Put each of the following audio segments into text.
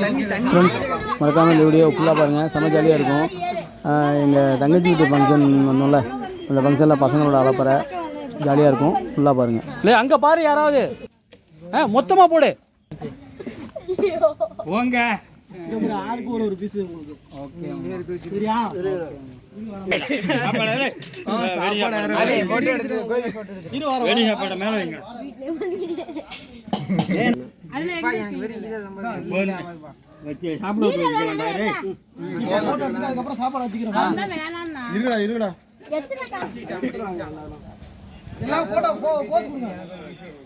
Friends மறக்காமல் இந்த video ஃபுல்லாக பாருங்கள் செம்ம ஜாலியாக இருக்கும். எங்கள் தங்கச்சி வீட்டு ஃபங்க்ஷன் வந்தோம்ல அந்த ஃபங்க்ஷனில் பசங்களோட அலப்பறை ஜாலியாக இருக்கும். ஃபுல்லாக பாருங்கள் இல்லை அங்கே பாரு யாராவது. ஆ மொத்தமாக போடு. போங்க. மேல வைங்க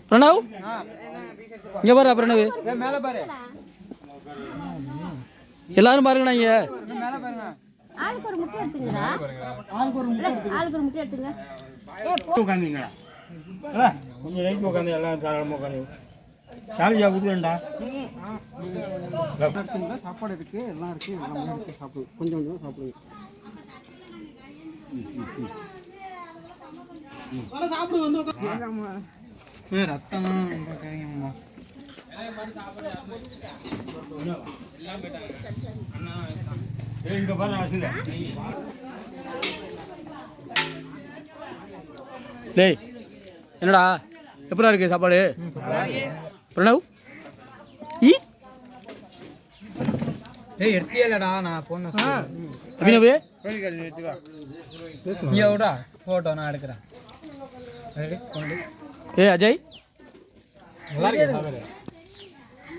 பிரணவ்? இங்கே பாரு பிரணவ். எல்லாரும் பாருங்கண்ணா இங்கே. ஆளுக்கு ஒரு முட்டை எடுத்துங்களா ஆளுக்கு ஒரு முட்டை ஆளுக்கு ஒரு முட்டை எடுத்துங்க உட்காந்துங்களா கொஞ்சம் உட்காந்து எல்லாம் தாராளமாக உட்காந்து காலேஜா கொடுக்குறேன்டா சாப்பாடு இருக்கு எல்லாம் இருக்கு எல்லாமே இருக்கு சாப்பிடு கொஞ்சம் கொஞ்சம் சாப்பிடுங்க. ரத்தம் இங்க பாரு அசில டேய் என்னடா? எப்படா இருக்கு சாப்பாடு? பிரணவ் ஈ ஏய் எடுத்தியலடா நான் போன அபினவ் இங்க விடா போட்டோ நான் எடுக்கிறேன் ரெடி கொண்டு ஏ அஜய் நல்லா இருக்கு சாப்பாடு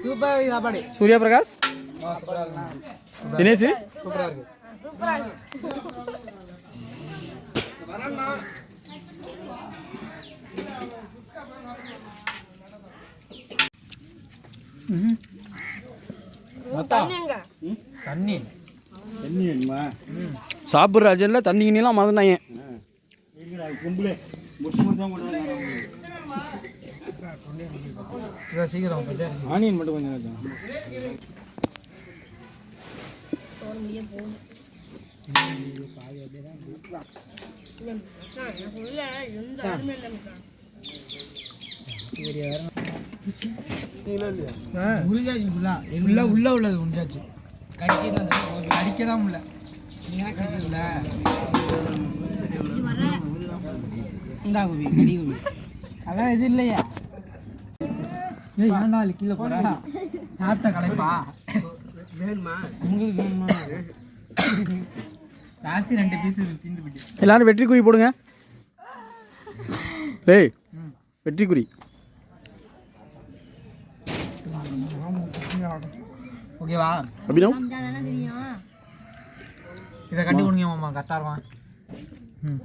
சூப்பர் சாப்பாடு சூர்யா பிரகாஷ் சூப்பரா இருக்கு தினேஷ் சூப்பரா இருக்கு தண்ணி தண்ணி வேணுமா சாப்பிட்ற அஜயில் தண்ணி கிண்ணிலாம் மறந்துட்டாங்க. சீக்கிரம் ஆனியன் மட்டும் கொஞ்சம் முடிஞ்சாச்சு ஃபுல்லா ஃபுல்லா உள்ள உள்ளது முடிஞ்சாச்சு கடிக்க தான் கடிக்க தான் முடியல நீங்க கடிக்கல இந்தா குபி கடி குபி. அதான் இது இல்லையா. ஏய் ஏன்டா அது கீழே போற? சாப்பிட்ட கலைப்பா வேணுமா உங்களுக்கு வேணுமா? ராசி ரெண்டு பீஸ் தீந்து போயிட்டு. எல்லாரும் வெற்றி குறி போடுங்க. டேய் வெற்றி குறி ஓகேவா? தெரியும் இதை கட்டி கொடுங்க மாமா கரெக்டாக இருவான் ம்.